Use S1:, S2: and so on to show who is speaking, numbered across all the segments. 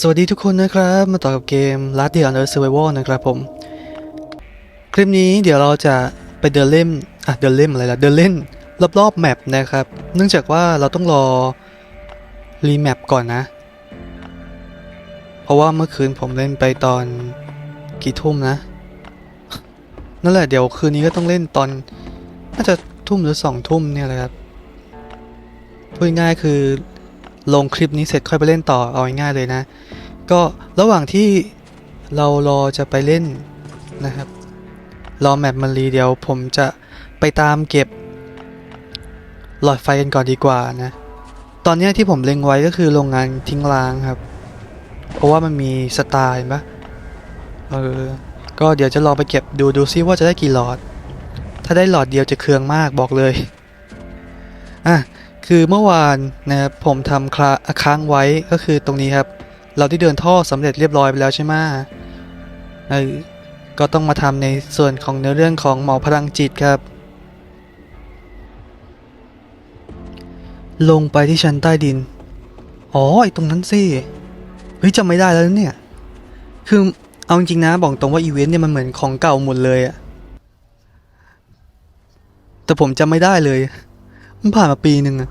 S1: สวัสดีทุกคนนะครับ มาต่อกับเกม Last Day on Earth Survival นะครับผม คลิปนี้เดี๋ยวเราจะไปเดินเล่นอะเดินเล่นอะไรล่ะ เดินเล่นรอบๆแมปนะครับ เนื่องจากว่าเราต้องรอรีแมปก่อนนะ เพราะว่าเมื่อคืนผมเล่นไปตอนกี่ทุ่มนะ นั่นแหละเดี๋ยวคืนนี้ก็ต้องเล่นตอน น่าจะทุ่มหรือสองทุ่มเนี่ยแหละครับพูดง่ายคือลงคลิปนี้เสร็จค่อยไปเล่นต่อเอาง่ายเลยนะ ก็ระหว่างที่เรารอจะไปเล่นนะครับ รอแมปมันรีเดียวผมจะไปตามเก็บ หลอดไฟกันก่อนดีกว่านะ ตอนนี้ที่ผมเล็งไว้ก็คือโรงงานทิ้งร้างครับ เพราะว่ามันมีสไตล์ปะเออ ก็เดี๋ยวจะลองไปเก็บดูดูซิว่าจะได้กี่หลอด ถ้าได้หลอดเดียวจะเคืองมากบอกเลย อะ คือเมื่อวานนะครับผมทำคลาค้างไว้ก็คือตรงนี้ครับ เราได้เดินท่อสำเร็จเรียบร้อยไปแล้วใช่ไหมเออก็ต้องมาทำในส่วนของเนื้อเรื่องของหมอพลังจิตครับ ลงไปที่ชั้นใต้ดิน อ๋อไอตรงนั้นสิเฮ้ยจำไม่ได้แล้วเนี่ย คือเอาจริงนะบอกตรงว่าอีเวนต์เนี่ยมันเหมือนของเก่าหมดเลยอะแต่ผมจำไม่ได้เลย มันผ่านมาปีหนึ่งอะ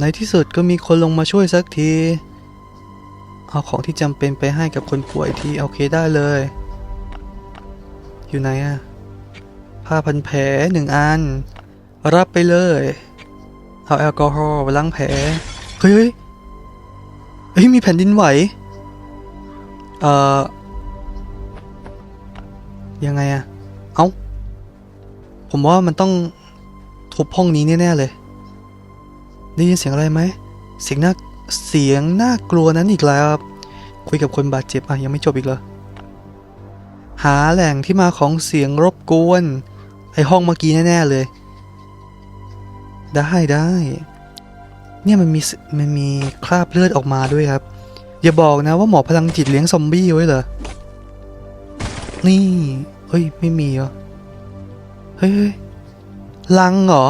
S1: ในที่สุดก็มีคนลงมาช่วยสักที เอาของที่จำเป็นไปให้กับคนป่วยที่โอเคได้เลย อยู่ไหนอะผ้าพันแผลหนึ่งอัน รับไปเลย เอาแอลกอฮอล์ล้างแผล เฮ้ยเฮ้ยเฮ้ยมีแผ่นดินไหว เอ่อ ยังไงอะเอ้า ผมว่ามันต้องทุบห้องนี้แน่ ๆ เลย ได้ยินเสียงอะไรไหม เสียงน่าเสียงน่ากลัวนั้นอีกแล้วครับ คุยกับคนบาดเจ็บอะยังไม่จบอีกเหรอ หาแหล่งที่มาของเสียงรบกวน ไอห้องเมื่อกี้แน่ๆเลย ได้ได้ เนี่ยมันมีมันมีคราบเลือดออกมาด้วยครับ อย่าบอกนะว่าหมอพลังจิตเลี้ยงซอมบี้ไว้เหรอ นี่ เฮ้ย ไม่มีเหรอ เฮ้ยลังเหรอ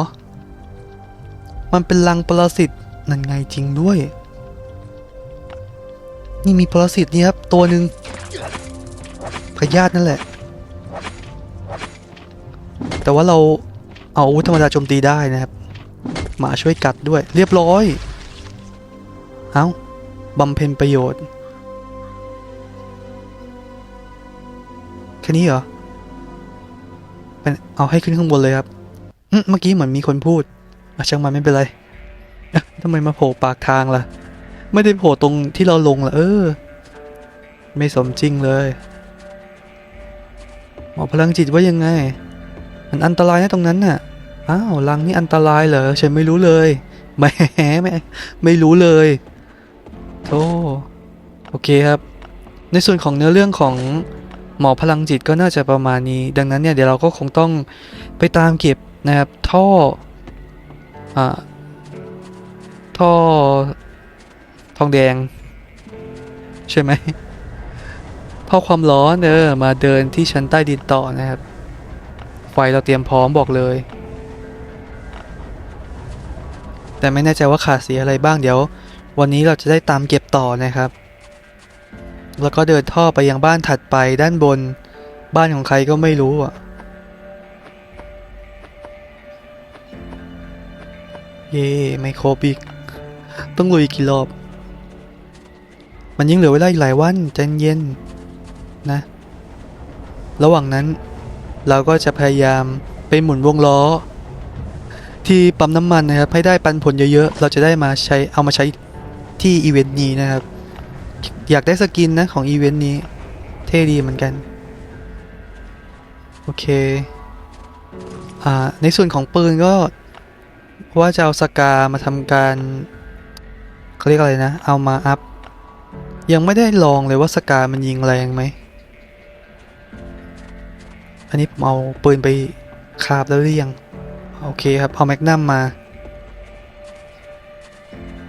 S1: มันเป็นลังปรสิตนั่นไงจริงด้วย นี่มีปรสิตนี่ครับ ตัวหนึ่งพยาธินั่นแหละ แต่ว่าเราเอาอาวุธธรรมดาโจมตีได้นะครับ หมาช่วยกัดด้วย เรียบร้อย เอาบำเพ็ญประโยชน์ แค่นี้เหรอเป็นเอาให้ขึ้นข้างบนเลยครับ เมื่อกี้เหมือนมีคนพูด อะช่างมันไม่เป็นไรทำไมมาโผล่ปากทางล่ะ ไม่ได้โผล่ตรงที่เราลงล่ะ เออ ไม่สมจริงเลยหมอพลังจิตว่ายังไง มันอันตรายนะตรงนั้นน่ะ อ้าวลังนี่อันตรายเหรอฉันไม่รู้เลยแหมไม่ไม่รู้เลยโธ่โอเคครับ ในส่วนของเนื้อเรื่องของหมอพลังจิตก็น่าจะประมาณนี้ ดังนั้นเนี่ยเดี๋ยวเราก็คงต้องไปตามเก็บนะครับท่อ อ่าท่อทองแดง ใช่ไหมท่อความร้อนเออมาเดินที่ชั้นใต้ดินต่อนะครับ ไฟเราเตรียมพร้อมบอกเลย แต่ไม่แน่ใจว่าขาดสีอะไรบ้างเดี๋ยว วันนี้เราจะได้ตามเก็บต่อนะครับ แล้วก็เดินท่อไปยังบ้านถัดไปด้านบน บ้านของใครก็ไม่รู้อะ เย่ไม่ครบอีก ต้องลุยอีกกี่รอบ มันยังเหลือเวลาอีกหลายวันใจเย็นนะ ระหว่างนั้น เราก็จะพยายามไปหมุนวงล้อ ที่ปั๊มน้ำมันนะครับ ให้ได้ปันผลเยอะๆ เราจะได้มาใช้เอามาใช้ที่อีเวนต์นี้นะครับ อยากได้สกินนะของอีเวนต์นี้ เท่ดีเหมือนกัน โอเคอ่าในส่วนของปืนก็ ว่าจะเอาสกามาทำการเขาเรียกอะไรนะ เอามาอัพ ยังไม่ได้ลองเลยว่าสกามันยิงแรงไหม อันนี้ผมเอาปืนไปคาบแล้วหรือยัง โอเคครับ เอาแมกนัมมา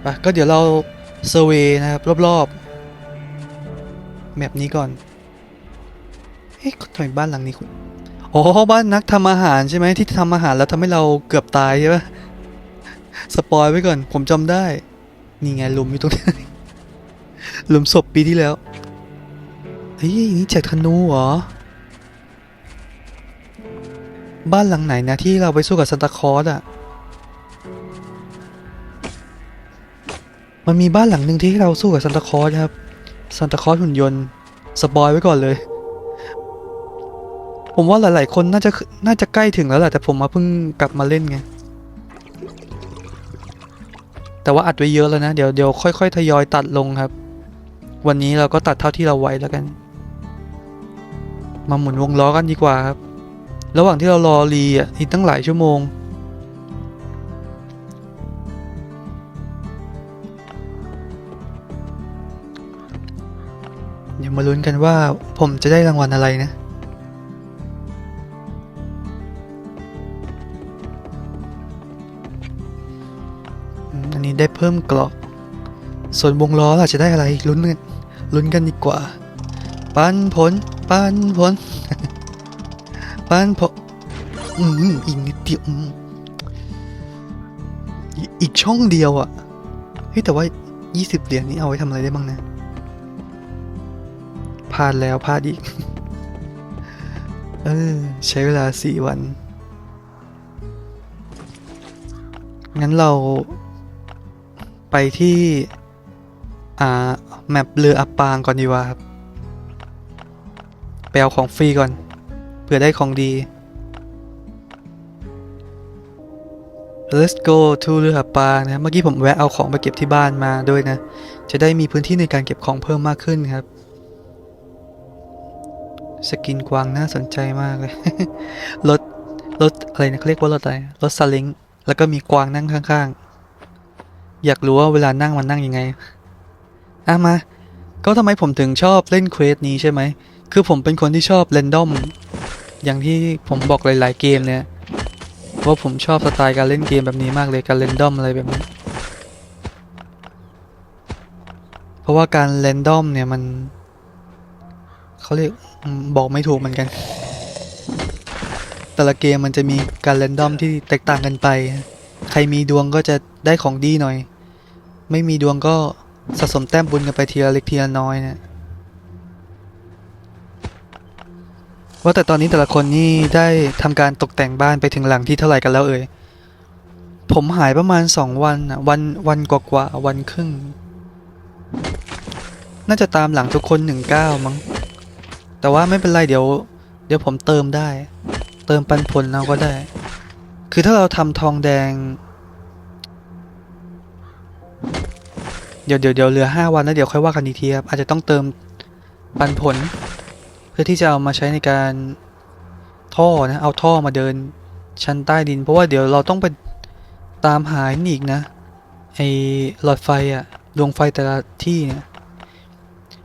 S1: ไปก็เดี๋ยวเราเซอร์เวนะครับ รอบๆแมปนี้ก่อนเอ๊ะทำไมบ้านหลังนี้คุณอ๋อบ้านนักทำอาหารใช่ไหมที่ทำอาหารแล้วทำให้เราเกือบตายใช่ปะ สปอยไว้ก่อน ผมจำได้ นี่ไงลุมอยู่ตรงนี้หลุมศพปีที่แล้วเฮ้ยนี่แจกธนูเหรอ บ้านหลังไหนนะที่เราไปสู้กับซันตาคอสอะมันมีบ้านหลังหนึ่งที่เราสู้กับซันตาคอสครับซันตาคอสหุ่นยนต์สปอยไว้ก่อนเลย ผมว่าหลาย ๆ คนน่าจะน่าจะใกล้ถึงแล้วแหละแต่ผมมาเพิ่งกลับมาเล่นไง แต่ว่าอัดไว้เยอะแล้วนะ เดี๋ยวเดี๋ยวค่อยๆทยอยตัดลงครับ วันนี้เราก็ตัดเท่าที่เราไหวแล้วกัน มาหมุนวงล้อกันดีกว่าครับ ระหว่างที่เรารอรีอะอีกตั้งหลายชั่วโมง เดี๋ยวมาลุ้นกันว่าผมจะได้รางวัลอะไรนะ ได้เพิ่มเกราะ ส่วนวงล้อล่ะจะได้อะไรลุ้นกันลุ้นกันดีกว่า ปันผล ปันผล ปันผลอืมอีกนิดเดียวอีกช่องเดียวอะ่ะเฮ้ยแต่ว่า 20 เหรียญนี้เอาไว้ทำอะไรได้บ้างนะพลาดแล้วพลาดอีก เออ ใช้เวลา 4 วัน งั้นเรา ไปที่ อ่า แมปเรืออับปางก่อนดีกว่าครับไปเอาของฟรีก่อน เพื่อได้ของดี Let's go to เรืออับปางนะ เมื่อกี้ผมแวะเอาของไปเก็บที่บ้านมาด้วยนะ จะได้มีพื้นที่ในการเก็บของเพิ่มมากขึ้นครับ สกินกวางน่าสนใจมากเลย รถ รถอะไรนะเขาเรียกว่ารถอะไร รถซาเล้งแล้วก็มีกวางนั่งข้างๆ อยากรู้ว่าเวลานั่งมันนั่งยังไง อะมา ก็ทำไมผมถึงชอบเล่นเควสนี้ใช่ไหม คือผมเป็นคนที่ชอบเรนดอม อย่างที่ผมบอกหลาย ๆ เกมเนี่ยว่าผมชอบสไตล์การเล่นเกมแบบนี้มากเลยการเรนดอมอะไรแบบนี้ เพราะว่าการเรนดอมเนี่ยมันเขาเรียกบอกไม่ถูกเหมือนกัน แต่ละเกมมันจะมีการเรนดอมที่แตกต่างกันไป ใครมีดวงก็จะได้ของดีหน่อย ไม่มีดวงก็สะสมแต้มบุญกันไปทีละเล็กทีละน้อยนะว่าแต่ตอนนี้แต่ละคนนี่ได้ทำการตกแต่งบ้านไปถึงหลังที่เท่าไหร่กันแล้วเอ่ยผมหายประมาณสองวันอะวันวันกว่าๆวันครึ่ง น่าจะตามหลังทุกคนหนึ่งเก้ามั้ง แต่ว่าไม่เป็นไรเดี๋ยว เดี๋ยวผมเติมได้ เติมปันผลเราก็ได้ คือถ้าเราทำทองแดง เดี๋ยวเดี๋ยวเดี๋ยวเหลือห้าวันแล้วเดี๋ยวค่อยว่ากันอีกทีครับอาจจะต้องเติมปันผล เพื่อที่จะเอามาใช้ในการท่อนะ เอาท่อมาเดินชั้นใต้ดิน เพราะว่าเดี๋ยวเราต้องไปตามหานี่อีกนะไอหลอดไฟอะดวงไฟแต่ละที่เนี่ย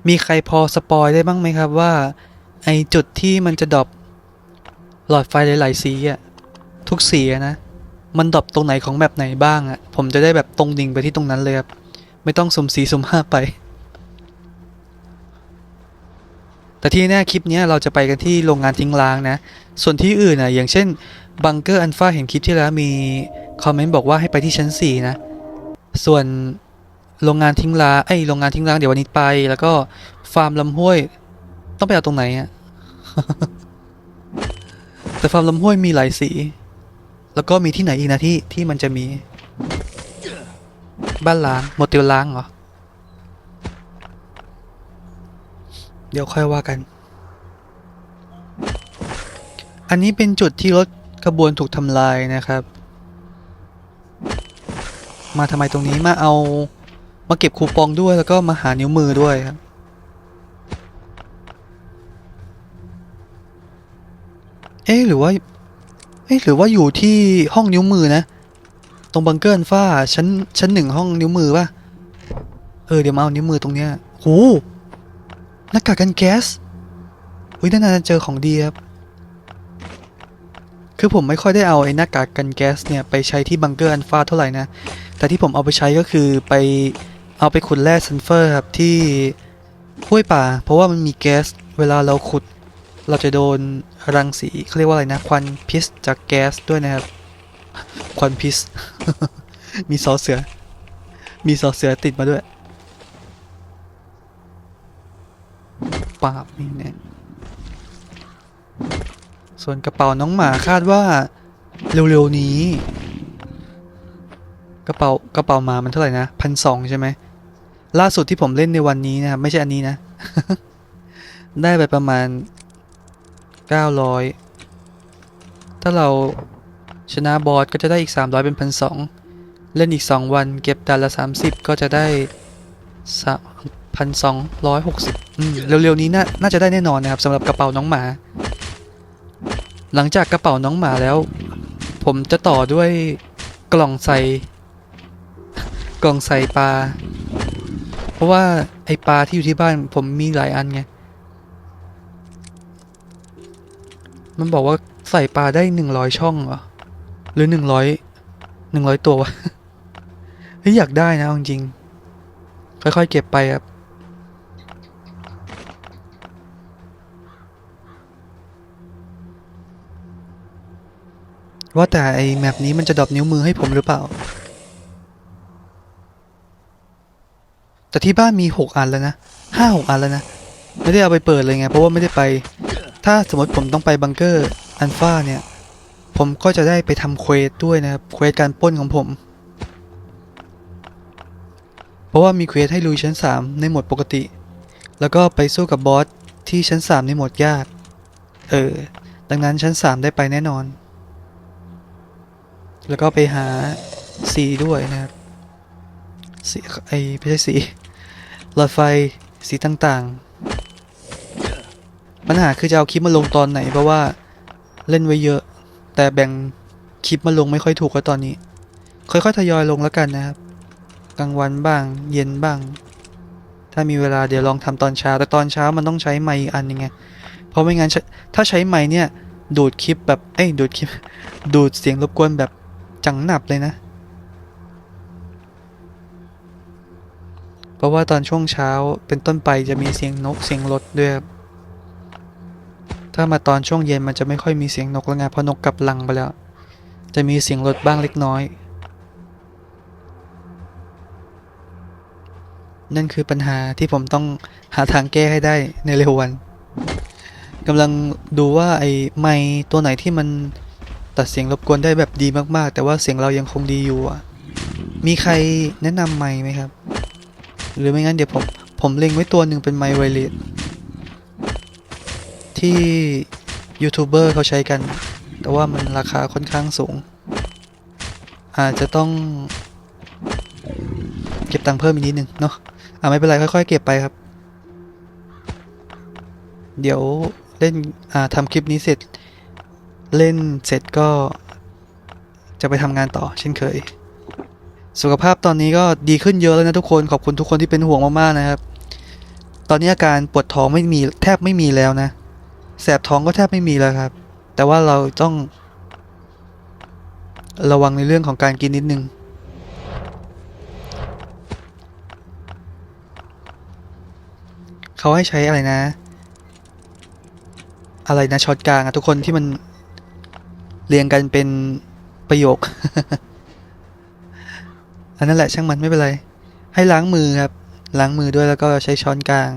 S1: มีใครพอสปอยได้บ้างไหมครับว่า ไอจุดที่มันจะดรอปหลอดไฟหลายๆสีอะ ทุกสีนะ มันดรอปตรงไหนของแบบไหนบ้างอะผมจะได้แบบตรงดิ่งไปที่ตรงนั้นเลยครับ ไม่ต้องสุ่มสีสุ่มห้าไป แต่ที่แน่คลิปนี้เราจะไปกันที่โรงงานทิ้งร้างนะ ส่วนที่อื่นอะอย่างเช่นบังเกอร์อันฟาเห็นคลิปที่แล้วมีคอมเมนต์บอกว่าให้ไปที่ชั้น 4 นะ ส่วนโรงงานทิ้งร้างไอโรงงานทิ้งร้างเดี๋ยววันนี้ไป แล้วก็ฟาร์มลำห้วย ต้องไปเอาตรงไหนอะแต่ฟาร์มลำห้วยมีหลายสี แล้วก็มีที่ไหนอีกนะที่ที่มันจะมี บ้านล้างโมเตลล้างเหรอ เดี๋ยวค่อยว่ากัน อันนี้เป็นจุดที่รถขบวนถูกทำลายนะครับ มาทำไมตรงนี้มาเอามาเก็บคูปองด้วยแล้วก็มาหานิ้วมือด้วยครับเอ๊หรือว่า เอ๊ะหรือว่าอยู่ที่ห้องนิ้วมือนะ ตรงบังเกอร์อันฟ้าชั้นชั้นหนึ่งห้องนิ้วมือป่ะ เออเดี๋ยวมาเอานิ้วมือตรงเนี้ยโหหน้ากากกันแก๊สอุ้ยน่าจะเจอของดีครับคือผมไม่ค่อยได้เอาไอ้หน้ากากกันแก๊สเนี่ยไปใช้ที่บังเกอร์อันฟ้าเท่าไหร่นะ แต่ที่ผมเอาไปใช้ก็คือไปเอาไปขุดแร่ซัลเฟอร์ครับที่ห้วยป่า เพราะว่ามันมีแก๊สเวลาเราขุด เราจะโดน รังสีเขาเรียกว่าอะไรนะ ควันพิษจากแก๊สด้วยนะครับ ควันพิษ มีซอเสือ มีซอเสือติดมาด้วยปาบนี่แน่ส่วนกระเป๋าน้องหมาคาดว่าเร็วๆนี้ กระเป๋ากระเป๋าหมามันเท่าไหร่นะพันสองใช่ไหมล่าสุดที่ผมเล่นในวันนี้นะครับไม่ใช่อันนี้นะ ได้ไปประมาณ 900 ถ้าเราชนะบอสก็จะได้อีก 300 เป็นพันสองเล่นอีก 2 วันเก็บดันละ 30 ก็จะได้พันสองร้อยหกสิบเร็วๆนี้น่าน่าจะได้แน่นอนนะครับสำหรับกระเป๋าน้องหมา หลังจากกระเป๋าน้องหมาแล้ว ผมจะต่อด้วยกล่องใส่ กล่องใส่ปลา เพราะว่าไอปลาที่อยู่ที่บ้านผมมีหลายอันไง มันบอกว่าใส่ปลาได้หนึ่งร้อยช่องเหรอ หรือหนึ่งร้อยหนึ่งร้อยตัววะเฮ้ยอยากได้นะจริงๆค่อยๆเก็บไปครับว่าแต่ไอแมปนี้มันจะดรอปนิ้วมือให้ผมหรือเปล่า แต่ที่บ้านมีหกอันแล้วนะห้าหกอันแล้วนะ ไม่ได้เอาไปเปิดเลยไง เพราะว่าไม่ได้ไป ถ้าสมมติผมต้องไปบังเกอร์อันฟาเนี่ย ผมก็จะได้ไปทำเควสด้วยนะครับ เควสการป้นของผม เพราะว่ามีเควสให้ลุยชั้น 3 ในโหมดปกติ แล้วก็ไปสู้กับบอสที่ชั้น 3 ในโหมดยาก เออ ดังนั้นชั้น 3 ได้ไปแน่นอน แล้วก็ไปหาสีด้วยนะครับสีไอไม่ใช่สีหลอดไฟสีต่างๆ ปัญหาคือจะเอาคลิปมาลงตอนไหนเพราะว่าเล่นไว้เยอะ แต่แบ่งคลิปมาลงไม่ค่อยถูกก็ตอนนี้ ค่อยๆทยอยลงแล้วกันนะครับ กลางวันบ้าง เย็นบ้าง ถ้ามีเวลาเดี๋ยวลองทำตอนเช้า แต่ตอนเช้ามันต้องใช้ไมค์อันยังไง เพราะไม่งั้นถ้าใช้ไมค์เนี่ย ดูดคลิปแบบเอ้ยดูดคลิป ดูดเสียงรบกวนแบบจังหนับเลยนะ เพราะว่าตอนช่วงเช้าเป็นต้นไปจะมีเสียงนกเสียงรถด้วยครับ ถ้ามาตอนช่วงเย็นมันจะไม่ค่อยมีเสียงนกแล้วไงเพราะนกกลับลังไปแล้ว จะมีเสียงรถบ้างเล็กน้อย นั่นคือปัญหาที่ผมต้องหาทางแก้ให้ได้ในเร็ววันกำลังดูว่าไอ้ไมค์ตัวไหนที่มันตัดเสียงรบกวนได้แบบดีมากๆ แต่ว่าเสียงเรายังคงดีอยู่อะ มีใครแนะนำไมค์ไหมครับ หรือไม่งั้นเดี๋ยวผมผมเล็งไว้ตัวหนึ่งเป็นไมค์ไวเลส ที่ยูทูบเบอร์เขาใช้กัน แต่ว่ามันราคาค่อนข้างสูง อาจจะต้อง เก็บตังค์เพิ่มอีกนิดนึงเนาะอ่าไม่เป็นไรค่อยๆ เก็บไปครับ เดี๋ยวเล่นอ่าทำคลิปนี้เสร็จ เล่นเสร็จก็ จะไปทำงานต่อเช่นเคย สุขภาพตอนนี้ก็ดีขึ้นเยอะแล้วนะทุกคนขอบคุณทุกคนที่เป็นห่วงมากๆนะครับ ตอนนี้อาการปวดท้องไม่มีแทบไม่มีแล้วนะ แสบท้องก็แทบไม่มีแล้วครับ แต่ว่าเราต้องระวังในเรื่องของการกินนิดนึง เขาให้ใช้อะไรนะ อะไรนะช็อตกลางอะทุกคนที่มันเรียงกันเป็นประโยค อันนั้นแหละช่างมันไม่เป็นไร ให้ล้างมือครับ ล้างมือด้วยแล้วก็ใช้ช้อนกลาง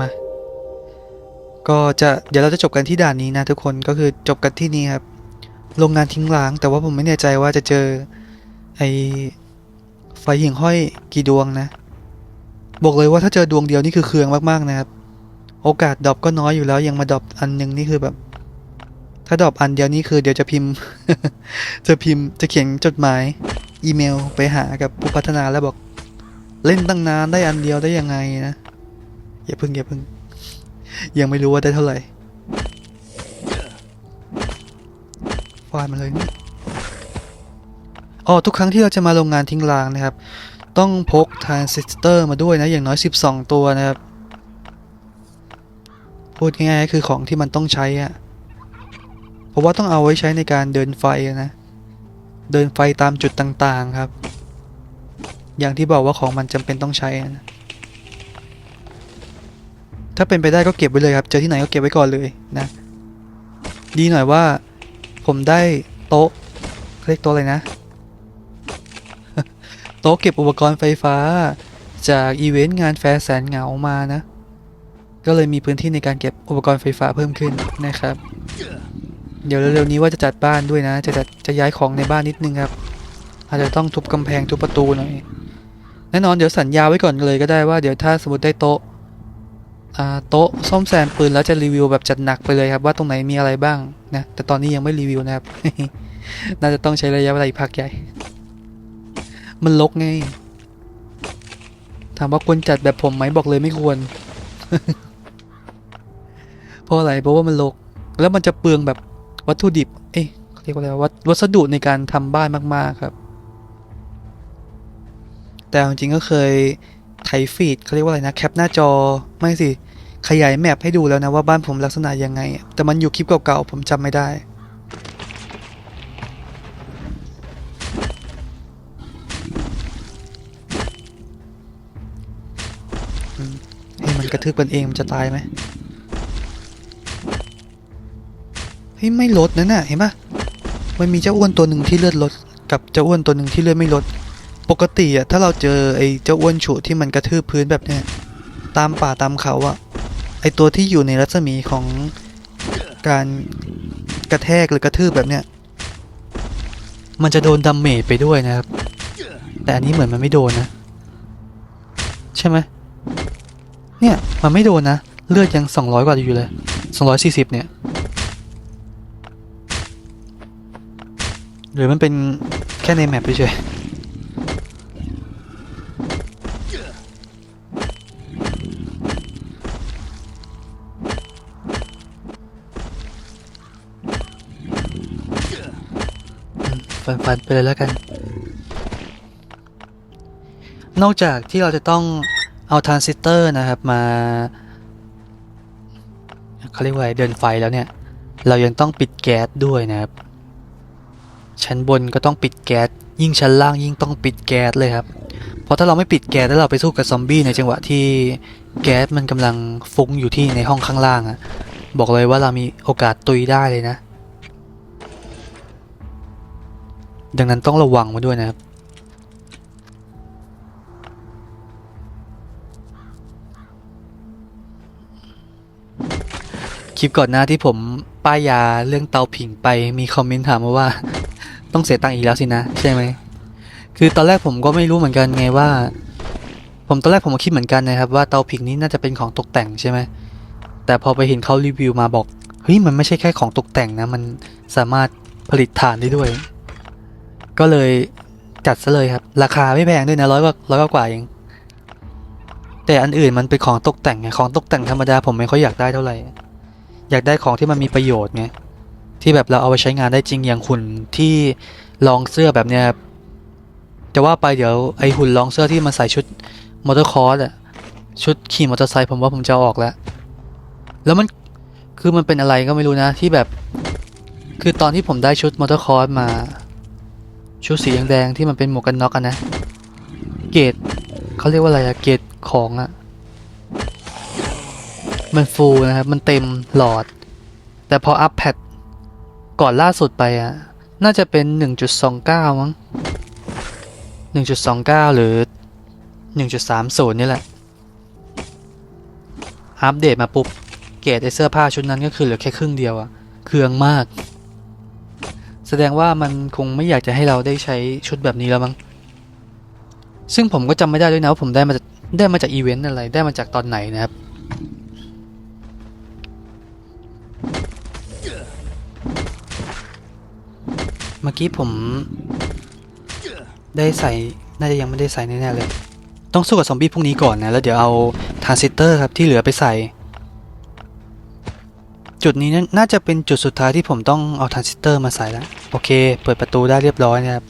S1: มา ก็จะเดี๋ยวเราจะจบกันที่ด่านนี้นะทุกคนก็คือจบกันที่นี่ครับโรงงานทิ้งร้าง แต่ว่าผมไม่แน่ใจว่าจะเจอไอไฟหิ่งห้อยกี่ดวงนะ บอกเลยว่าถ้าเจอดวงเดียวนี่คือเคืองมากๆนะครับ โอกาสดรอปก็น้อยอยู่แล้วยังมาดรอปอันหนึ่งนี่คือแบบ ถ้าดรอปอันเดียวนี่คือเดี๋ยวจะพิมพ์ จะพิมพ์จะเขียนจดหมายอีเมลไปหากับผู้พัฒนาแล้วบอก เล่นตั้งนานได้อันเดียวได้ยังไงนะอย่าพึ่งอย่าพึ่ง ยังไม่รู้ว่าได้เท่าไหร่ฟาดมันเลยนี่อ๋อทุกครั้งที่เราจะมาโรงงานทิ้งร้างนะครับ ต้องพกทรานซิสเตอร์มาด้วยนะ อย่างน้อย 12 ตัวนะครับ พูดง่ายๆคือของที่มันต้องใช้อะเพราะว่าต้องเอาไว้ใช้ในการเดินไฟนะ เดินไฟตามจุดต่างๆครับ อย่างที่บอกว่าของมันจำเป็นต้องใช้นะ ถ้าเป็นไปได้ก็เก็บไว้เลยครับ เจอที่ไหนก็เก็บไว้ก่อนเลยนะ ดีหน่อยว่า ผมได้โต๊ะเขาเรียกโต๊ะอะไรนะ โต๊ะเก็บอุปกรณ์ไฟฟ้า จากอีเวนต์งานแฟร์แสนเหงามานะ ก็เลยมีพื้นที่ในการเก็บอุปกรณ์ไฟฟ้าเพิ่มขึ้นนะครับ เดี๋ยวเร็วๆนี้ว่าจะจัดบ้านด้วยนะ จะจัดจะย้ายของในบ้านนิดนึงครับ อาจจะต้องทุบกำแพงทุบประตูหน่อยแน่นอนเดี๋ยวสัญญาไว้ก่อนเลยก็ได้ว่าเดี๋ยวถ้าสมมติได้โต๊ะ โต๊ะซ่อมแซมปืนแล้วจะรีวิวแบบจัดหนักไปเลยครับว่าตรงไหนมีอะไรบ้างนะแต่ตอนนี้ยังไม่รีวิวนะครับ น่าจะต้องใช้ระยะเวลาอีกพักใหญ่ มันลกไง ถามว่าควรจัดแบบผมไหมบอกเลยไม่ควร เพราะอะไรเพราะว่ามันลก แล้วมันจะเปลืองแบบวัตถุดิบ เอ๊ะเขาเรียกว่าอะไรวัวัสดุในการทำบ้านมาก ๆ ครับ แต่เอาจริงก็เคย ไถฟีดเขาเรียกว่าอะไรนะแคปหน้าจอไม่สิขยายแมปให้ดูแล้วนะว่าบ้านผมลักษณะยังไง แต่มันอยู่คลิปเก่าๆผมจำไม่ได้ให้มันกระทึกกันเองมันจะตายไหมเฮ้ยไม่ลดนั่นน่ะเห็นปะมันมีเจ้าอ้วนตัวหนึ่งที่เลือดลดกับเจ้าอ้วนตัวหนึ่งที่เลือดไม่ลด ปกติอะถ้าเราเจอไอ้เจ้าอ้วนฉุที่มันกระทืบพื้นแบบเนี้ยตามป่าตามเขาอะไอ้ตัวที่อยู่ในรัศมีของการกระแทกหรือกระทืบแบบเนี้ยมันจะโดนดาเมจไปด้วยนะครับ แต่อันนี้เหมือนมันไม่โดนนะ ใช่ไหมเนี่ย มันไม่โดนนะ เลือดยัง 200 กว่าอยู่เลย 240 เนี่ย หรือมันเป็นแค่ในแมปเฉย ฟันฟันๆไปเลยแล้วกัน นอกจากที่เราจะต้องเอาทรานซิสเตอร์นะครับมาเขาเรียกว่าเดินไฟแล้วเนี่ย เรายังต้องปิดแก๊สด้วยนะครับ ชั้นบนก็ต้องปิดแก๊สยิ่งชั้นล่างยิ่งต้องปิดแก๊สเลยครับ เพราะถ้าเราไม่ปิดแก๊สแล้วเราไปสู้กับซอมบี้ในจังหวะที่แก๊สมันกำลังฟุ้งอยู่ที่ในห้องข้างล่างอะบอกเลยว่าเรามีโอกาสตุยได้เลยนะ ดังนั้นต้องระวังไว้ด้วยนะครับ คลิปก่อนหน้าที่ผมป้ายยาเรื่องเตาผิงไปมีคอมเมนต์ถามมาว่า ต้องเสียตังค์อีกแล้วสินะ ใช่ไหม คือตอนแรกผมก็ไม่รู้เหมือนกันไงว่า ผมตอนแรกผมก็คิดเหมือนกันนะครับว่าเตาผิงนี้น่าจะเป็นของตกแต่งใช่ไหมแต่พอไปเห็นเขารีวิวมาบอกเฮ้ยมันไม่ใช่แค่ของตกแต่งนะ มันสามารถผลิตถ่านได้ด้วย ก็เลยจัดซะเลยครับ ราคาไม่แพงด้วยนะร้อยกว่าร้อยกว่าเอง แต่อันอื่นมันเป็นของตกแต่งไงของตกแต่งธรรมดาผมไม่ค่อยอยากได้เท่าไหร่ อยากได้ของที่มันมีประโยชน์ไงที่แบบเราเอาไปใช้งานได้จริงอย่างหุ่นที่ลองเสื้อแบบเนี้ยครับจะว่าไปเดี๋ยวไอหุ่นลองเสื้อที่มันใส่ชุดมอเตอร์คอร์สอะชุดขี่มอเตอร์ไซค์ผมว่าผมจะออกแล้ว แล้วมันคือมันเป็นอะไรก็ไม่รู้นะที่แบบ คือตอนที่ผมได้ชุดมอเตอร์คอร์สมา ชุดสีแดงๆที่มันเป็นหมวกกันน็อกอะนะ เกรดเขาเรียกว่าอะไรอะเกรดของอะมันฟูลนะครับ มันเต็มหลอด แต่พออัพแพดก่อนล่าสุดไปอะน่าจะเป็น 1.29 มั้ง 1.29 หรือ 1.30 นี่แหละ อัปเดตมาปุ๊บ เกรดไอเสื้อผ้าชุดนั้นก็คือเหลือแค่ครึ่งเดียวอะเคืองมาก แสดงว่ามันคงไม่อยากจะให้เราได้ใช้ชุดแบบนี้แล้วมั้ง ซึ่งผมก็จำไม่ได้ด้วยนะว่าผมได้มาจากได้มาจากอีเวนต์อะไร ได้มาจากตอนไหนนะครับ เมื่อกี้ผม ได้ใส่ น่าจะยังไม่ได้ใส่แน่ๆเลย ต้องสู้กับซอมบี้พวกนี้ก่อนนะ แล้วเดี๋ยวเอาทรานซิสเตอร์ครับที่เหลือไปใส่ จุดนี้น่าจะเป็นจุดสุดท้ายที่ผมต้องเอาทรานซิสเตอร์มาใส่แล้ว โอเค เปิดประตูได้เรียบร้อยนะครับ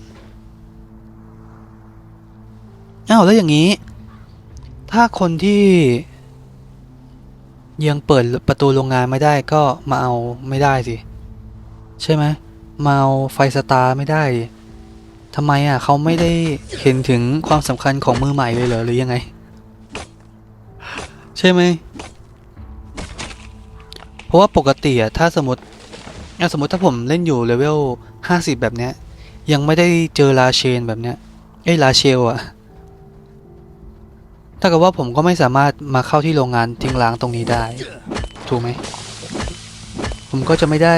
S1: อ้าวแล้วอย่างนี้ ถ้าคนที่ยังเปิดประตูโรงงานไม่ได้ก็มาเอาไม่ได้สิ ใช่ไหมมาเอาไฟสตาร์ไม่ได้ทำไมอะเขาไม่ได้เห็นถึงความสำคัญของมือใหม่เลยเหรอหรือยังไง ใช่ไหม เพราะว่าปกติอะถ้าสมมติสมมติถ้าผมเล่นอยู่เลเวลห้าสิบแบบเนี้ย ยังไม่ได้เจอลาเชนแบบเนี้ยเอ้ลาเชลอะถ้าเกิดว่าผมก็ไม่สามารถมาเข้าที่โรงงานทิ้งร้างตรงนี้ได้ ถูกไหม ผมก็จะไม่ได้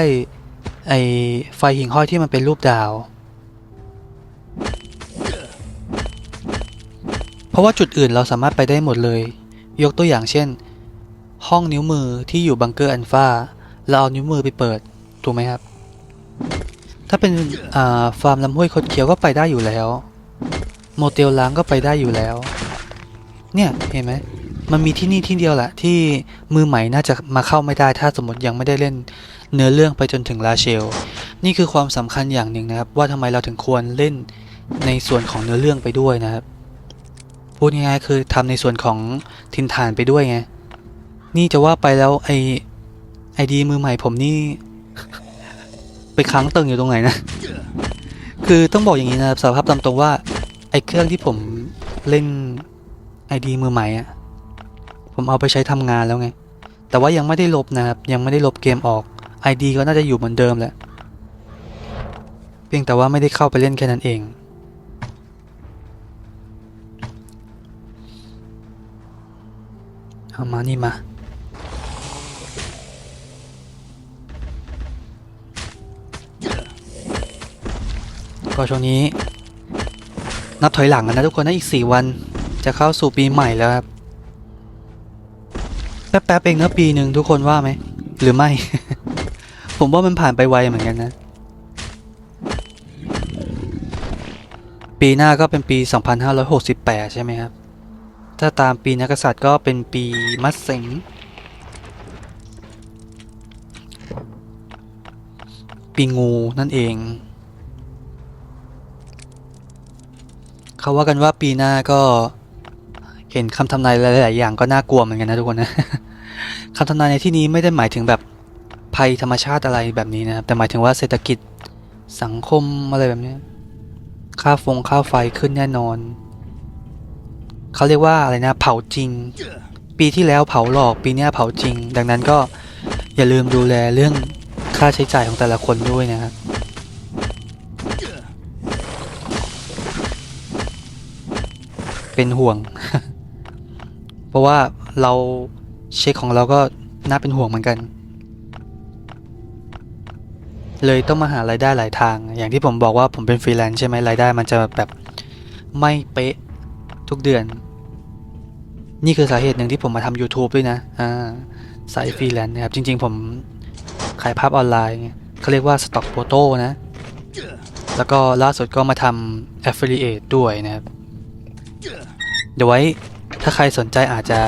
S1: ไอไฟหิ่งห้อยที่มันเป็นรูปดาว เพราะว่าจุดอื่นเราสามารถไปได้หมดเลย ยกตัวอย่างเช่น ห้องนิ้วมือที่อยู่บังเกอร์อันฟาเราเอานิ้วมือไปเปิด ถูกไหมครับ ถ้าเป็นฟาร์มลำห้วยคดเคี้ยวก็ไปได้อยู่แล้ว โมเตลล้างก็ไปได้อยู่แล้ว เนี่ยเห็นไหมมันมีที่นี่ที่เดียวแหละที่มือใหม่น่าจะมาเข้าไม่ได้ถ้าสมมติยังไม่ได้เล่นเนื้อเรื่องไปจนถึงลาเชล นี่คือความสำคัญอย่างหนึ่งนะครับ ว่าทำไมเราถึงควรเล่นในส่วนของเนื้อเรื่องไปด้วยนะครับ พูดง่ายๆคือทำในส่วนของทินฐานไปด้วยไง นี่จะว่าไปแล้วไอไอดีมือใหม่ผมนี่ ไปค้างเตึงอยู่ตรงไหนนะ คือต้องบอกอย่างนี้นะครับสารภาพตามตรงว่า ไอเครื่องที่ผมเล่นไอดีมือใหม่อะผมเอาไปใช้ทำงานแล้วไง แต่ว่ายังไม่ได้ลบนะครับ ยังไม่ได้ลบเกมออก ID ก็น่าจะอยู่เหมือนเดิมแหละ เพียงแต่ว่าไม่ได้เข้าไปเล่นแค่นั้นเอง เอามานี่มา ก็ช่วงนี้ นับถอยหลังกันนะทุกคนนะอีก 4 วันจะเข้าสู่ปีใหม่แล้วครับ แป๊บๆเองนะปีหนึ่งทุกคนว่าไหม หรือไม่ ผมว่ามันผ่านไปไวเหมือนกันนะ ปีหน้าก็เป็นปี 2568 ใช่ไหมครับ ถ้าตามปีนักกษัตริย์ก็เป็นปีมะเสงปีงูนั่นเอง เขาว่ากันว่าปีหน้าก็เห็นคำทำนายหลาย ๆ อย่างก็น่ากลัวเหมือนกันนะทุกคนนะคำทำนายในที่นี้ไม่ได้หมายถึงแบบภัยธรรมชาติอะไรแบบนี้นะครับ แต่หมายถึงว่าเศรษฐกิจสังคมอะไรแบบนี้ ค่าฟงค่าไฟขึ้นแน่นอน เขาเรียกว่าอะไรนะ เผาจริง ปีที่แล้วเผาหลอกปีนี้เผาจริง ดังนั้นก็อย่าลืมดูแลเรื่องค่าใช้จ่ายของแต่ละคนด้วยนะครับ เป็นห่วง เพราะว่าเราเช็คของเราก็น่าเป็นห่วงเหมือนกัน เลยต้องมาหารายได้หลายทาง อย่างที่ผมบอกว่าผมเป็นฟรีแลนซ์ใช่ไหมรายได้มันจะแบบไม่เป๊ะทุกเดือน นี่คือสาเหตุหนึ่งที่ผมมาทำ YouTube ด้วยนะอ่าสายฟรีแลนซ์นะครับ จริง ๆ ผมขายภาพออนไลน์เขาเรียกว่า Stock Photo นะ แล้วก็ล่าสุดก็มาทำ Affiliate ด้วยนะครับ เดี๋ยวไว้ถ้าใครสนใจอาจจะ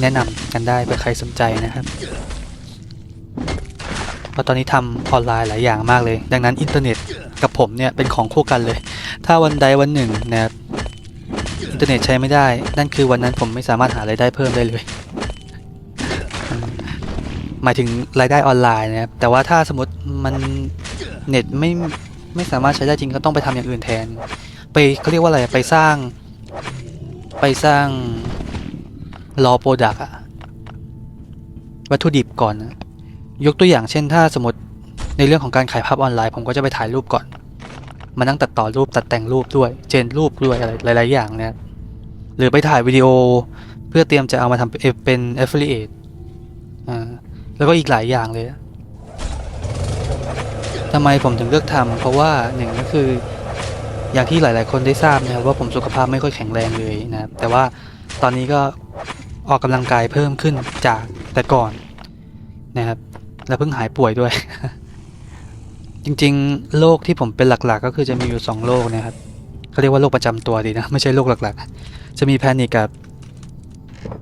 S1: แนะนำกันได้เผื่อใครสนใจนะครับเพราะตอนนี้ทำออนไลน์หลายอย่างมากเลย ดังนั้นอินเทอร์เน็ตกับผมเนี่ยเป็นของคู่กันเลย ถ้าวันใดวันหนึ่งนะครับอินเทอร์เน็ตใช้ไม่ได้ นั่นคือวันนั้นผมไม่สามารถหารายได้เพิ่มได้เลย หมายถึงรายได้ออนไลน์นะครับ แต่ว่าถ้าสมมติมันเน็ตไม่ไม่สามารถใช้ได้จริงก็ต้องไปทำอย่างอื่นแทน ไปเขาเรียกว่าอะไร ไปสร้าง ไปสร้างรอโปรดักอะวัตถุดิบก่อนนะยกตัวอย่างเช่นถ้าสมมติในเรื่องของการขายภาพออนไลน์ ผมก็จะไปถ่ายรูปก่อน มานั่งตัดต่อรูปตัดแต่งรูปด้วยเจนรูปด้วยอะไรหลาย ๆ อย่างเนี่ยหรือไปถ่ายวิดีโอเพื่อเตรียมจะเอามาทำเป็น affiliate อ่าแล้วก็อีกหลายอย่างเลยทำไมผมถึงเลือกทำเพราะว่าหนึ่งก็คือ อย่างที่หลาย ๆ คนได้ทราบนะครับว่าผมสุขภาพไม่ค่อยแข็งแรงเลยนะครับแต่ว่าตอนนี้ก็ออกกำลังกายเพิ่มขึ้นจากแต่ก่อนนะครับ และเพิ่งหายป่วยด้วย จริง ๆ โรคที่ผมเป็นหลัก ๆ ก็คือจะมีอยู่สองโรคนะครับเขาเรียกว่าโรคประจำตัวดีนะ ไม่ใช่โรคหลัก ๆ จะมีแพนิคกับ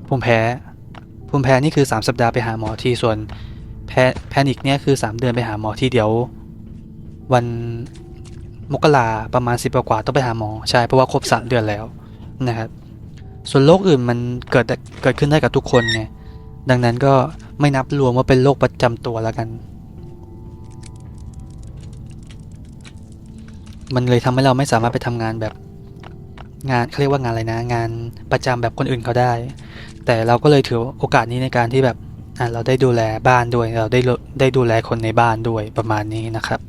S1: ภูมิแพ้ภูมิแพ้นี่คือ 3 สัปดาห์ไปหาหมอที่ส่วนแพแพนิคเนี่ยคือ 3 เดือนไปหาหมอทีเดี๋ยว วัน มกราประมาณ 10กว่าต้องไปหาหมอใช่เพราะว่าครบ3เดือนแล้วนะครับส่วนโรคอื่นมันเกิดเกิดขึ้นได้กับทุกคนไงดังนั้นก็ไม่นับรวมว่าเป็นโรคประจำตัวแล้วกัน มันเลยทำให้เราไม่สามารถไปทำงานแบบงานเขาเรียกว่างานอะไรนะ งานประจำแบบคนอื่นเขาได้ แต่เราก็เลยถือโอกาสนี้ในการที่แบบเราได้ดูแลบ้านด้วยเราได้ได้ดูแลคนในบ้านด้วยประมาณนี้นะครับ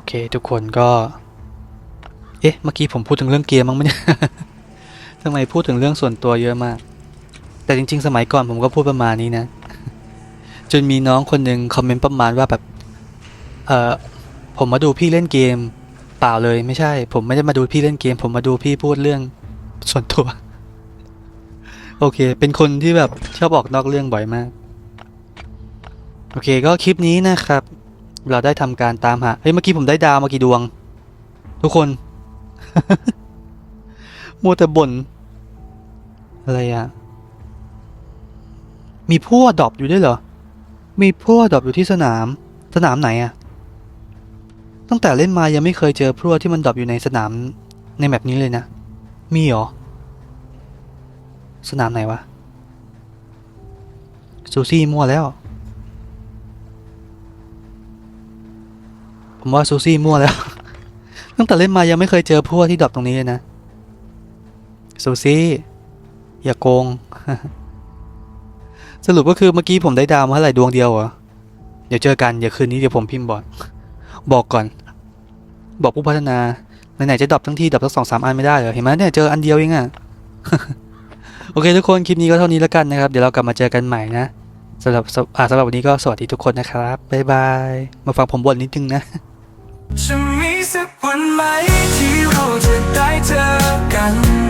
S1: อเคทุกคนก็ เอ๊ะ เมื่อกี้ผมพูดถึงเรื่องเกมมั้งไหมเนี่ยทำไมพูดถึงเรื่องส่วนตัวเยอะมาก แต่จริง ๆ สมัยก่อนผมก็พูดประมาณนี้นะ จนมีน้องคนหนึ่งคอมเมนต์ประมาณว่าแบบ เออผมมาดูพี่เล่นเกม เปล่าเลยไม่ใช่ ผมไม่ได้มาดูพี่เล่นเกม ผมมาดูพี่พูดเรื่องส่วนตัว โอเค เป็นคนที่แบบชอบออกนอกเรื่องบ่อยมาก โอเค ก็คลิปนี้นะครับ เราได้ทำการตามหา เฮ้ย เมื่อกี้ผมได้ดาวมากี่ดวง ทุกคน มัวแต่บ่น อะไรอะมีพั่วดรอปอยู่ด้วยเหรอ มีพั่วดรอปอยู่ที่สนาม สนามไหนอะตั้งแต่เล่นมายังไม่เคยเจอพั่ที่มันดรอปอยู่ในสนามในแมปนี้เลยนะ มีเหรอ สนามไหนวะซูซี่มั่วแล้ว ผมว่าซูซี่มั่วแล้ว ตั้งแต่เล่นมายังไม่เคยเจอพวกที่ดรอปตรงนี้เลยนะ ซูซี่ อย่าโกง สรุปก็คือเมื่อกี้ผมได้ดาวมาเท่าไหร่ดวงเดียวเหรอ เดี๋ยวเจอกัน เดี๋ยวคืนนี้เดี๋ยวผมพิมพ์บอกบอกก่อน บอกผู้พัฒนา ไหนๆจะดรอปทั้งที่ดรอปทั้งสองสามอันไม่ได้เหรอ เห็นไหมเนี่ยเจออันเดียวเองอะโอเคทุกคนคลิปนี้ก็เท่านี้แล้วกันนะครับ เดี๋ยวเรากลับมาเจอกันใหม่นะสำหรับอาสำหรับวันนี้ก็สวัสดีทุกคนนะครับ บ๊ายบาย มาฟังผมบ่นนิดนึงนะ
S2: จะมีสักวันไหมที่เราจะได้เจอกัน